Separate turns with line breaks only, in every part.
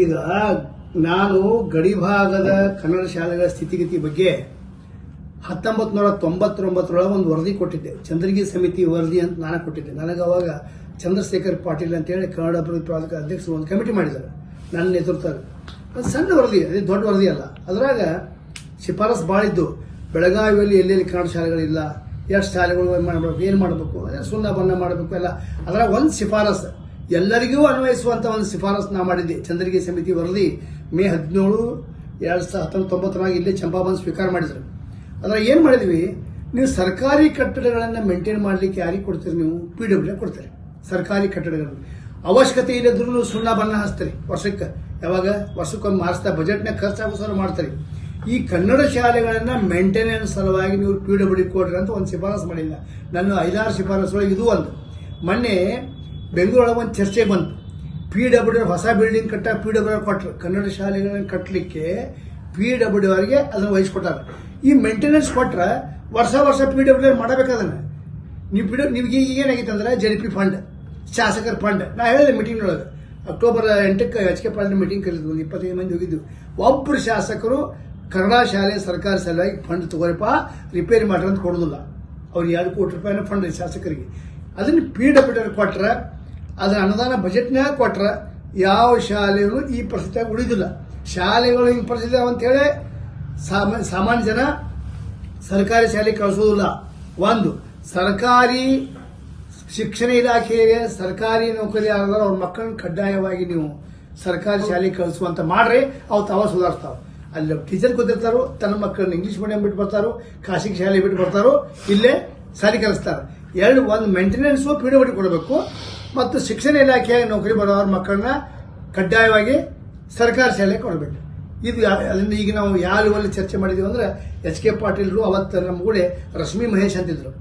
ಈಗ ನಾನು ಗಡಿಭಾಗದ ಕನ್ನಡ ಶಾಲೆಗಳ ಸ್ಥಿತಿಗತಿ ಬಗ್ಗೆ ಹತ್ತೊಂಬತ್ತು ನೂರ ತೊಂಬತ್ತೊಂಬತ್ತರೊಳಗೆ ಒಂದು ವರದಿ ಕೊಟ್ಟಿದ್ದೆ. ಚಂದ್ರಗಿ ಸಮಿತಿ ವರದಿ ಅಂತ ನಾನು ಕೊಟ್ಟಿದ್ದೆ. ನನಗೆ ಅವಾಗ ಚಂದ್ರಶೇಖರ್ ಪಾಟೀಲ್ ಅಂತೇಳಿ ಕನ್ನಡ ಅಭಿವೃದ್ಧಿ ಪ್ರಾಧಿಕಾರ ಅಧ್ಯಕ್ಷರು ಒಂದು ಕಮಿಟಿ ಮಾಡಿದ್ದಾರೆ. ನನ್ನ ನೇತೃತ್ವದಲ್ಲಿ ಅದು ಸಣ್ಣ ವರದಿ, ಅದೇ ದೊಡ್ಡ ವರದಿ ಅಲ್ಲ. ಅದರಾಗ ಶಿಫಾರಸ್ ಭಾಳ ಇದ್ದು, ಬೆಳಗಾವಿಯಲ್ಲಿ ಎಲ್ಲೆಲ್ಲಿ ಕನ್ನಡ ಶಾಲೆಗಳಿಲ್ಲ, ಎಷ್ಟು ಶಾಲೆಗಳು ಏನ್ ಮಾಡಬೇಕು, ಏನು ಮಾಡಬೇಕು, ಅದೇ ಸುಣ್ಣ ಬಣ್ಣ ಮಾಡಬೇಕು ಎಲ್ಲ. ಅದರಾಗ ಒಂದು ಶಿಫಾರಸ್ ಎಲ್ಲರಿಗೂ ಅನ್ವಯಿಸುವಂತ ಒಂದು ಶಿಫಾರಸ್ ನಾ ಮಾಡಿದ್ದೆ. ಚಂದ್ರಗಿ ಸಮಿತಿ ವರದಿ ಮೇ ಹದಿನೇಳು, ಎರಡ್ ಸಾವಿರದ ಹತ್ತೊಂಬತ್ತು ತೊಂಬತ್ತರಾಗ ಇಲ್ಲೇ ಚಂಪಾಬಂದ್ ಸ್ವೀಕಾರ ಮಾಡಿದ್ರು. ಅದ್ರಾಗ ಏನು ಮಾಡಿದ್ವಿ? ನೀವು ಸರ್ಕಾರಿ ಕಟ್ಟಡಗಳನ್ನು ಮೇಂಟೈನ್ ಮಾಡ್ಲಿಕ್ಕೆ ಯಾರಿಗೆ ಕೊಡ್ತೀರಿ ನೀವು? ಪಿ ಡಬ್ಲ್ಯೂ ಕೊಡ್ತೀರಿ. ಸರ್ಕಾರಿ ಕಟ್ಟಡಗಳು. ಅವಶ್ಯಕತೆ ಇಲ್ಲದ್ರೂ ಸುಣ್ಣ ಬಣ್ಣ ಹಾಸ್ತಾರೆ ವರ್ಷಕ್ಕೆ. ಯಾವಾಗ? ವರ್ಷಕ್ಕೊಮ್ಮೆ ಬಜೆಟ್ ಬಜೆಟ್ನಾಗ ಖರ್ಚಾಗೋ ಸಲ ಮಾಡ್ತಾರೆ. ಈ ಕನ್ನಡ ಶಾಲೆಗಳನ್ನ ಮೇಂಟೆನೆನ್ಸ್ ಸಲುವಾಗಿ ನೀವು ಪಿ ಡಬ್ಲ್ಯೂ ಕೊಡ್ರಿ ಅಂತ ಒಂದು ಶಿಫಾರಸು ಮಾಡಿಲ್ಲ. ನನ್ನ ಐದಾರು ಶಿಫಾರಸ್ ಒಳಗೆ ಇದು ಒಂದು. ಮೊನ್ನೆ ಬೆಂಗಳೂರೊಳಗೆ ಒಂದು ಚರ್ಚೆ ಬಂತು. ಪಿ ಡಬ್ಲ್ಯೂ ಹೊಸ ಬಿಲ್ಡಿಂಗ್ ಕಟ್ಟ ಪಿ ಡಬ್ಲ್ಯೂ ಕೊಟ್ಟರು ಕನ್ನಡ ಶಾಲೆಗಳನ್ನು ಕಟ್ಟಲಿಕ್ಕೆ ಪಿ ಡಬ್ಲ್ಯೂ ಅವರಿಗೆ ಅದನ್ನು ವಹಿಸ್ಕೊಟ್ಟಾರೆ ಈ ಮೇಂಟೆನೆನ್ಸ್ ಕೊಟ್ರೆ ವರ್ಷ ವರ್ಷ ಪಿ ಡಬ್ಲ್ಯೂ ಮಾಡಬೇಕಾದನ್ನು ನೀವು ಪಿ ನಿಮ್ಗೆ ಏನಾಗಿತ್ತು ಅಂದ್ರೆ ಜೆ ಪಿ ಫಂಡ್ ಶಾಸಕರ ಫಂಡ್ ನಾ ಹೇಳಿದೆ ಮೀಟಿಂಗ್ ಒಳಗೆ. ಅಕ್ಟೋಬರ್ ಎಂಟಕ್ಕೆ ಎಚ್ ಕೆ ಪಾಟೀಲ್ ಮೀಟಿಂಗ್ ಕರೆದು ಒಂದು ಇಪ್ಪತ್ತೈದು ಮಂದಿ ಹೋಗಿದ್ದು ಒಬ್ಬರು ಶಾಸಕರು ಕನ್ನಡ ಶಾಲೆ ಸರ್ಕಾರಿ ಸಲುವಾಗಿ ಫಂಡ್ ತಗೋರಿಪ್ಪ ರಿಪೇರಿ ಮಾಡ್ರಿ ಅಂತ ಕೊಡೋದಿಲ್ಲ. ಅವ್ರು ಎರಡು ಕೋಟಿ ರೂಪಾಯಿನ ಫಂಡ್ ಶಾಸಕರಿಗೆ. ಅದನ್ನು ಪಿ ಡಬ್ಲ್ಯೂ ಕೊಟ್ರೆ ಅದರ ಅನುದಾನ ಬಜೆಟ್ನಾಗ ಕೊಟ್ರೆ ಯಾವ ಶಾಲೆಗಳು ಈ ಪರಿಸ್ಥಿತಿಯಾಗಿ ಉಳಿದಿಲ್ಲ. ಶಾಲೆಗಳು ಹಿಂಗೆ ಪರಿಸ್ಥಿತಿ ಅಂತ ಹೇಳಿ ಸಾಮಾನ್ಯ ಜನ ಸರ್ಕಾರಿ ಶಾಲೆ ಕಳಿಸೋದಿಲ್ಲ. ಒಂದು, ಸರ್ಕಾರಿ ಶಿಕ್ಷಣ ಇಲಾಖೆಗೆ ಸರ್ಕಾರಿ ನೌಕರಿ ಆದ್ರೆ ಅವ್ರ ಮಕ್ಕಳನ್ನ ಕಡ್ಡಾಯವಾಗಿ ನೀವು ಸರ್ಕಾರಿ ಶಾಲೆಗೆ ಕಳಿಸುವಂತ ಮಾಡ್ರಿ ಅವು ತಾವ ಸುಧಾರಿಸ್ತಾವ. ಅಲ್ಲಿ ಟೀಚರ್ ಕೂತಿರ್ತಾರೋ, ತನ್ನ ಮಕ್ಕಳನ್ನ ಇಂಗ್ಲೀಷ್ ಮೀಡಿಯಂ ಬಿಟ್ಟು ಬರ್ತಾರೋ, ಖಾಸಗಿ ಶಾಲೆ ಬಿಟ್ಟು ಬರ್ತಾರೋ, ಇಲ್ಲೇ ಶಾಲೆ ಕಲಿಸ್ತಾರೆ. ಎರಡು, ಒಂದು ಮೇಂಟೆನೆನ್ಸು ಪಿಡುವಡಿ ಕೊಡಬೇಕು ಮತ್ತು ಶಿಕ್ಷಣ ಇಲಾಖೆಯ ನೌಕರಿ ಬರೋರ ಮಕ್ಕಳನ್ನ ಕಡ್ಡಾಯವಾಗಿ ಸರ್ಕಾರಿ ಶಾಲೆಗೆ ಕೊಡಬೇಕು. ಇದು ಅದರಿಂದ ಈಗ ನಾವು ಯಾವ ಲೆವೆಲ್ ಚರ್ಚೆ ಮಾಡಿದೀವಿ ಅಂದ್ರೆ ಎಚ್ ಕೆ ಪಾಟೀಲ್ರು ಅವತ್ತು ನಮ್ಮ ಕೂಡ ರಶ್ಮಿ ಮಹೇಶ್ ಅಂತಿದ್ರು.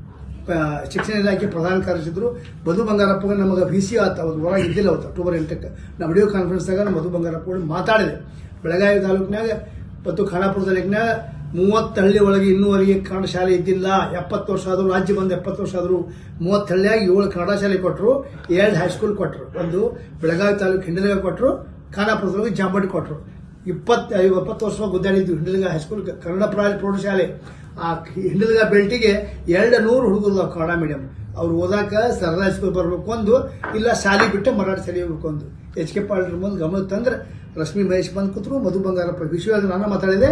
ಶಿಕ್ಷಣ ಇಲಾಖೆ ಪ್ರಧಾನ ಕಾರ್ಯದರ್ಶಿದ್ರು. ಮಧು ಬಂಗಾರಪ್ಪ ನಮಗೆ ವಿ ಸಿ ಆತ, ಅವ್ರು ಹೊರಗೆ ಇದ್ದಿಲ್ಲ ಅವತ್ತು, ಅಕ್ಟೋಬರ್ ಎಂಟಕ್ಕೆ. ನಾವು ವಿಡಿಯೋ ಕಾನ್ಫರೆನ್ಸ್ದಾಗ ಮಧು ಬಂಗಾರಪ್ಪ ಮಾತಾಡಿದೆ ಬೆಳಗಾವಿ ತಾಲೂಕಿನಾಗ ಮತ್ತು ಖಾನಾಪುರ ತಾಲೂಕಿನಾಗ ಮೂವತ್ತು ಹಳ್ಳಿ ಒಳಗೆ ಇನ್ನೂವರೆಗೆ ಕನ್ನಡ ಶಾಲೆ ಇದ್ದಿಲ್ಲ, ಎಪ್ಪತ್ತು ವರ್ಷ ಆದರೂ ರಾಜ್ಯ ಬಂದು ಎಪ್ಪತ್ತು ವರ್ಷ ಆದರೂ ಮೂವತ್ತು ಹಳ್ಳಿಯಾಗಿ ಏಳು ಕನ್ನಡ ಶಾಲೆ ಕೊಟ್ಟರು ಎರಡು ಹೈಸ್ಕೂಲ್ ಕೊಟ್ಟರು ಒಂದು ಬೆಳಗಾವಿ ತಾಲೂಕು ಹಿಂಡಲಗ ಕೊಟ್ಟರು ಖಾನಾಪುರದೊಳಗೆ ಜಾಂಬಡಿ ಕೊಟ್ಟರು ಇಪ್ಪತ್ತು ಎಪ್ಪತ್ತು ವರ್ಷ ಗುದ್ದಾಡಿದ್ದು ಹಿಂಡಲಗ ಹೈಸ್ಕೂಲ್ ಕನ್ನಡ ಪ್ರಾಯ ಪ್ರೌಢಶಾಲೆ. ಆ ಹಿಂಡಲಗ ಬೆಲ್ಟಿಗೆ ಎರಡು ನೂರು ಹುಡುಗರು ಕನ್ನಡ ಮೀಡಿಯಂ ಅವ್ರು ಓದಾಕ ಸರದಾ ಸ್ಕೂಲ್ ಬರ್ಬೇಕು ಒಂದು ಇಲ್ಲ ಶಾಲೆ ಬಿಟ್ಟು ಮರಾಠಿ ಶಾಲೆ ಹೋಗ್ಬೇಕು ಒಂದು ಎಚ್ ಕೆ ಪಾಟೀಲ್ ಮುಂದೆ ಗಮನ ತಂದ್ರೆ ರಶ್ಮಿ ಮಹೇಶ್ ಬಂದು ಕೂತರು, ಮಧು ಬಂಗಾರಪ್ಪ ವಿಶ್ವ ನಾನು ಮಾತಾಡಿದೆ.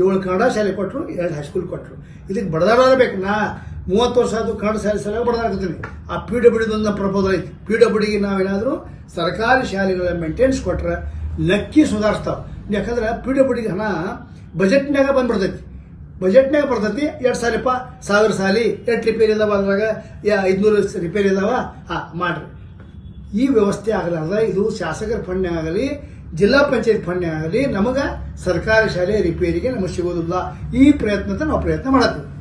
ಏಳು ಕನ್ನಡ ಶಾಲೆ ಕೊಟ್ಟರು ಎರಡು ಹೈಸ್ಕೂಲ್ ಕೊಟ್ಟರು ಇದಕ್ಕೆ ಬಡದಾಡಬೇಕು ನಾ. ಮೂವತ್ತು ವರ್ಷ ಅದು ಕನ್ನಡ ಶಾಲೆ ಸಲುವಾಗಿ ಬಡದಾಡ್ತೀನಿ ಆ ಪಿ ಡಬ್ಲ್ಯೂ ಒಂದು ಪ್ರಪೋಸಲ್ ಐತಿ. ಪಿ ಡಬ್ಲ್ಯೂಗೆ ನಾವೇನಾದರೂ ಸರ್ಕಾರಿ ಶಾಲೆಗಳ ಮೇಂಟೆನ್ಸ್ ಕೊಟ್ರೆ ನಕ್ಕಿ ಸುಧಾರಿಸ್ತಾವೆ. ಯಾಕಂದ್ರೆ ಪಿ ಡಬ್ಲ್ಯೂಗೆ ಹಣ ಬಜೆಟ್ನಾಗ ಬಂದ್ಬಿಡ್ತೈತಿ. ಬಜೆಟ್ನಾಗ ಬರ್ತೈತಿ, ಎರಡು ಸಾಲಿಪ್ಪ ಸಾವಿರ ಸಾಲಿ ಎಷ್ಟು ರಿಪೇರಿ ಇದಾವ ಅದ್ರಾಗ ಐದ್ನೂರು ರಿಪೇರಿ ಇದಾವ, ಹಾ, ಮಾಡ್ರಿ. ಈ ವ್ಯವಸ್ಥೆ ಆಗಲಾರ್ದ ಇದು ಶಾಸಕರ ಫಂಡ್ನೇ ಆಗಲಿ, ಜಿಲ್ಲಾ ಪಂಚಾಯತ್ ಫಂಡ್ನೇ ಆಗಲಿ, ನಮಗ ಸರ್ಕಾರಿ ಶಾಲೆ ರಿಪೇರಿಗೆ ನಮಗೆ ಸಿಗೋದಿಲ್ಲ. ಈ ಪ್ರಯತ್ನದ ನಾವು ಪ್ರಯತ್ನ ಮಾಡತ್ತೀವಿ.